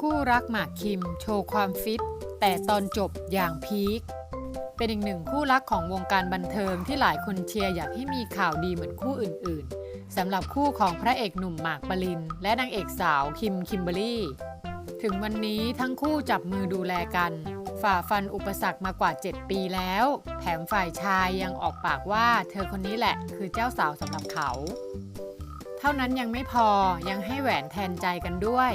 คู่รักหมากคิมโชว์ความฟิต แต่ตอนจบอย่างพีค เป็นอีกหนึ่งคู่รักของวงการบันเทิงที่หลายคนเชียร์อยากให้มีข่าวดีเหมือนคู่อื่นๆสำหรับคู่ของพระเอกหนุ่มหมากปริน และนางเอกสาวคิมคิมเบอรี่ ถึงวันนี้ทั้งคู่จับมือดูแลกัน ฝ่าฟันอุปสรรคมากว่า 7 ปีแล้ว แถมฝ่ายชายยังออกปากว่าเธอคนนี้แหละคือเจ้าสาวสำหรับเขาเท่านั้นยังไม่พอยังให้แหวนแทนใจกันด้วย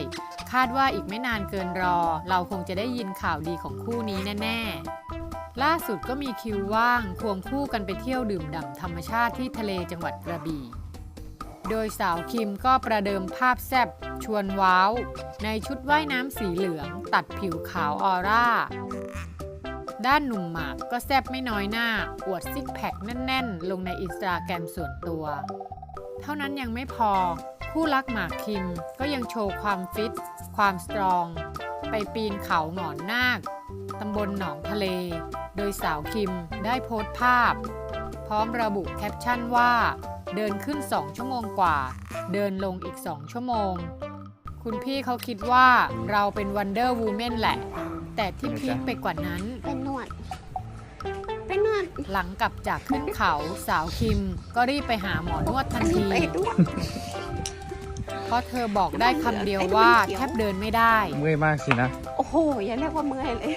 คาดว่าอีกไม่นานเกินรอ เราคงจะได้ยินข่าวดีของคู่นี้แน่ ๆ ล่าสุดก็มีคิวว่างควงคู่กันไปเที่ยวดื่มด่ำธรรมชาติที่ทะเลจังหวัดกระบี่ โดยสาวคิมก็ประเดิมภาพแซบชวนว้าว ในชุดว่ายน้ำสีเหลือง ตัดผิวขาวออร่า ด้านหนุ่มหมากก็แซบไม่น้อยหน้า อวดซิกแพคแน่น ๆ ลงในอินสตาแกรมส่วนตัว เท่านั้นยังไม่พอ คู่รักหมากคิมก็ยังโชว์ความฟิต ความสตรอง ไปปีนเขาหงอนนาคตำบลหนองทะเล โดยสาวคิมได้โพสต์ภาพ พร้อมระบุแคปชั่นว่า เดินขึ้น 2 ชั่วโมงกว่า เดินลงอีก 2 ชั่วโมง คุณพี่เขาคิดว่าเราเป็นวันเดอร์วูแมนแหละ แต่ที่พีคไปกว่านั้น เป็นนวด เป็นนวด หลังกลับจากขึ้นเขาสาวคิมก็รีบไปหาหมอนวดทัอันนนี้ที ไปด้วย เพราะเธอบอกได้คำเดียวว่าแทบเดินไม่ได้ เมื่อยมากสินะ โอ้โหอย่าเรียกว่าเมื่อยเลย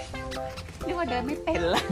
เรียกว่าเดินไม่เป็นละ